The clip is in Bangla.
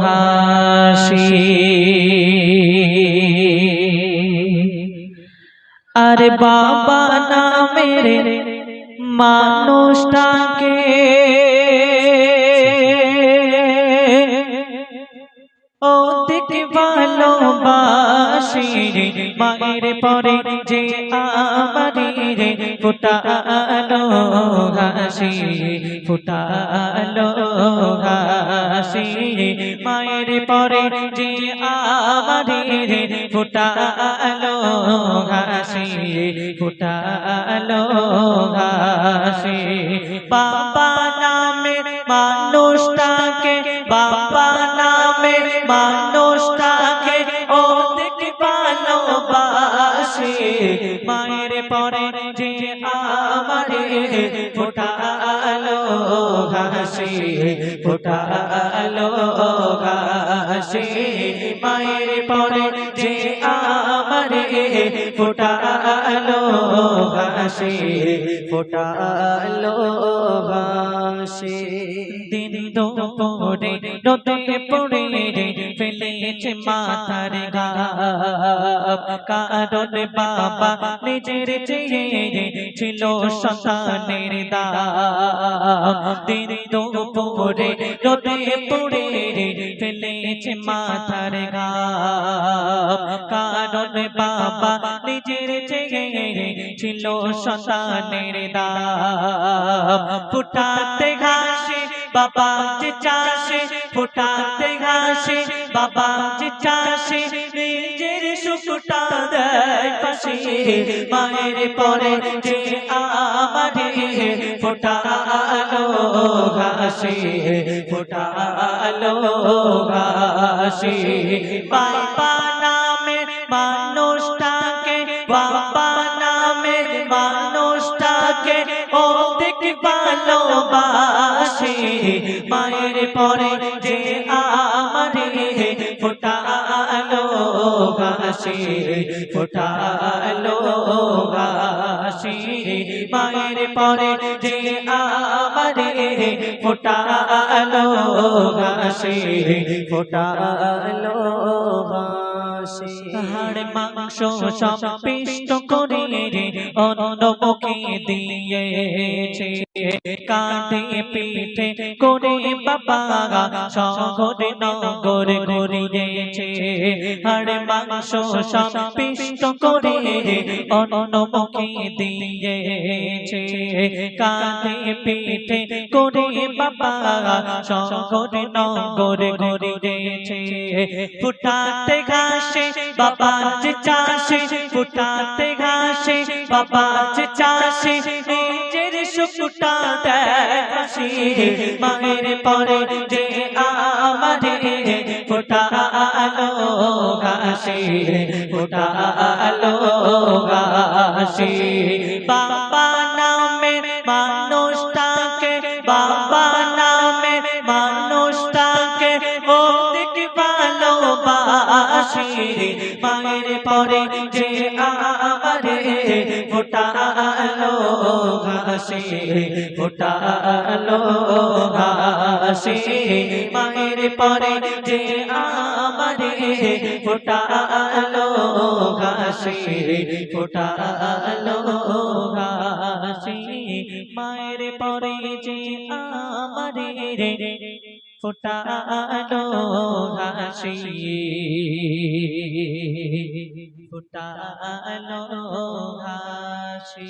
ঘাসি। আরে বাবা নামের মানুষটাকে দেখে ভালোবাসি মায়ের পরে যে আমারি রে ফুটালো হাসি ফুটালো হাসি মায়ের পরে যে আমারি রে ফুটালো হাসি ফুটালো হাসি বাবা নামে মানুষটাকে বাবা নামে মানুষটাকে ও দেখে ভালোবাসে। মায়ের পরে যে আমারে ফোটালো হাসি ফোটালো হাসি মায়ের পরে যে আমারে ফোটালো হাসি ফোটালো হাসি। দিন দুপুরে রোদে পড়ে ফেলেছে মাথার গাব কারণ বাবা নিজের চেয়ে ছিল সন্তানের দাম দিন দুপুরে রোদে পড়ে রে ফেলেছে মাথার গাব কারণ বাবা নিজের চেয়ে ছিল সন্তানের দাম। ফুটাতে ঘাসে বাবা যে চাষে ফুটাতে ঘাসে বাবা যে চাষে দেয় পাশে মায়ের পরে যে আমারে ফোটালো ঘাসে ফোটালো ঘাসে। বাবা নামে মানুষটাকে, বাবা নামে মানুষটাকে ও দেখে ভালোবাসে। মায়ের পরে যে আমারে ফোটালো ঘাসে ফোটালো ঘাসে মায়ের পরে যে আমারে ফোটালো ঘাসে ফোটালো হাড় মাংস সব পিষ্ট করে রে অন্নমুখে দিয়েছে। কাঁধে পিঠে করে বাবা শহরে নগর গড়িয়েছে হাড় মাংস সব পিষ্ট করে রে অন্নমুখে দিয়েছে। কাঁধে পিঠে করে বাবা শহরে নগর গড়িয়েছে ফুটাতে ঘাসে বাবা চাষে, ফুটাতে ঘাসে বাবা চাষে দেয় হাসি মায়ের পরে যে আমারে ফুটালো ঘাসে ফুটালো ঘাসে বাবা নামে মানুষটাকে, বাবা নামে মানুষটাকে, ও দেখে ভালোবাসি মায়ের পরে যে আমারে ফোটালো ঘাসে ফোটালো ঘাসে মায়ের পরে যে আমারে ফোটালো ঘাসে ফোটালো ঘাসে মায়ের পরে যে আমারে ফুটালো হাসি ফুটানো হাসি।